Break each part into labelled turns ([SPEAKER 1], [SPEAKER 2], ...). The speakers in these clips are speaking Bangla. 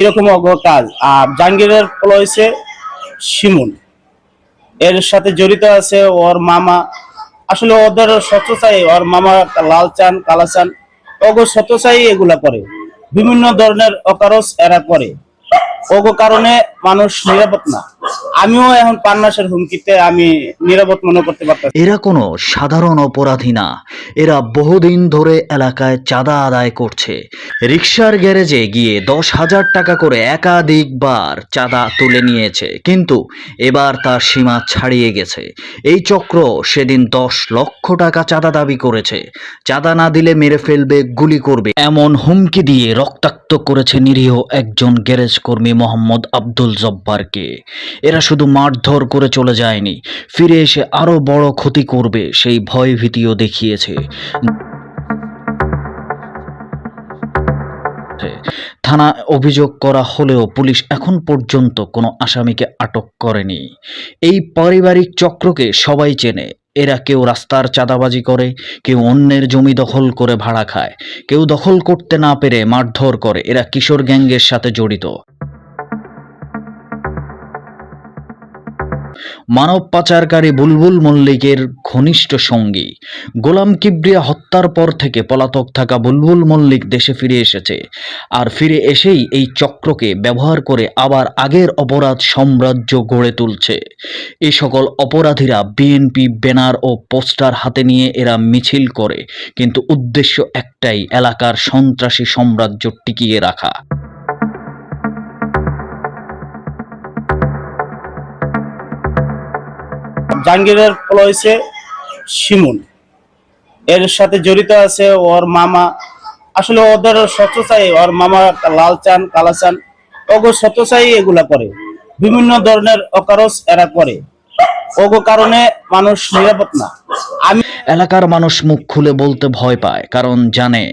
[SPEAKER 1] এরকম অগ কাজ। আর জাহাঙ্গীরের ফল হয়েছে শিমুল। এর সাথে জড়িত আছে ওর মামা। আসলে ওদের সত্যসাই ওর মামা লাল চান, কালা চান, ওগো সত্যসাই এগুলা করে। বিভিন্ন ধরনের অকারস এরা করে। ওগো কারণে মানুষ নিরাপদ না। আমিও এখন পান্নাসের হুমকিতে আমি নিরাপদ মনে করতে পারতাম
[SPEAKER 2] এরা কোনো সাধারণ অপরাধী না। এরা বহুদিন ধরে এলাকায় চাঁদা আদায় করছে। রিক্সার গ্যারেজে গিয়ে দশ হাজার টাকা করে একাধিকবার চাঁদা তুলে নিয়েছে। কিন্তু এবার তার সীমা ছাড়িয়ে গেছে। এই চক্র সেদিন দশ লক্ষ টাকা চাঁদা দাবি করেছে। চাঁদা না দিলে মেরে ফেলবে, গুলি করবে। এমন হুমকি দিয়ে রক্তাক্ত করেছে নিরীহ একজন গ্যারেজ কর্মী মোহাম্মদ আব্দুল জব্বারকে। এরা শুধু মারধর করে চলে যায়নি। ফিরে এসে আরও বড় ক্ষতি করবে, সেই ভয় ভীতিও দেখিয়েছে। থানায় অভিযোগ করা হলেও পুলিশ এখন পর্যন্ত কোনো আসামিকে আটক করেনি। এই পারিবারিক চক্রকে সবাই চেনে। এরা কেউ রাস্তার চাঁদাবাজি করে, কেউ অন্যের জমি দখল করে ভাড়া খায়। কেউ দখল করতে না পেরে মারধর করে। এরা কিশোর গ্যাংয়ের সাথে জড়িত। মানব পাচারকারী বুলবুল মল্লিকের ঘনিষ্ঠ সঙ্গী। গোলাম কিবরিয়া হত্যার পর থেকে পলাতক থাকা বুলবুল মল্লিক দেশে ফিরে এসেছে। আর ফিরে এসেই এই চক্রকে ব্যবহার করে আবার আগের অপরাধ সাম্রাজ্য গড়ে তুলছে। এই সকল অপরাধীরা বিএনপি ব্যানার ও পোস্টার হাতে নিয়ে এরা মিছিল করে, কিন্তু উদ্দেশ্য একটাই, এলাকার সন্ত্রাসী সাম্রাজ্য টিকিয়ে রাখা।
[SPEAKER 1] জাহাঙ্গীরের ফল হয়েছে সিমুন এর সাথে জড়িত আছে ওর মামা। আসলে ওদের সত্যসাই ওর মামা লাল চান, কালা চান, ওগো সত্যসাই এগুলা করে। বিভিন্ন ধরনের অকারস এরা করে। ওগো কারণে মানুষ নিরাপদ না। আমি
[SPEAKER 2] এলাকার মানুষ মুখ খুলে বলতে ভয় পায়, কারণ জানে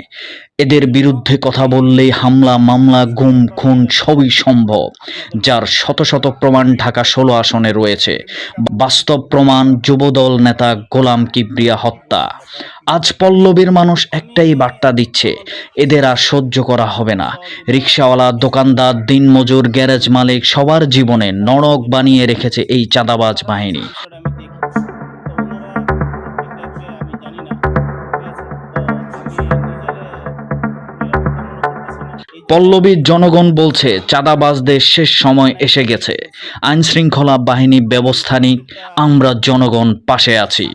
[SPEAKER 2] এদের বিরুদ্ধে কথা বললেই হামলা, মামলা, গুম, খুন সবই সম্ভব, যার শত শত প্রমাণ ঢাকা ষোলো আসনে রয়েছে। বাস্তব প্রমাণ, যুবদল নেতা গোলাম কিবরিয়া হত্যা। আজ পল্লবীর মানুষ একটাই বার্তা দিচ্ছে, এদের আর সহ্য করা হবে না। রিক্সাওয়ালা, দোকানদার, দিনমজুর, গ্যারেজ মালিক সবার জীবনে নরক বানিয়ে রেখেছে এই চাঁদাবাজ বাহিনী। পল্লবীর জনগণ বলছে, চাঁদাবাজদের শেষ সময় এসে গেছে। আইনশৃঙ্খলা বাহিনী ব্যবস্থা নিক আমরা জনগণ পাশে আছি।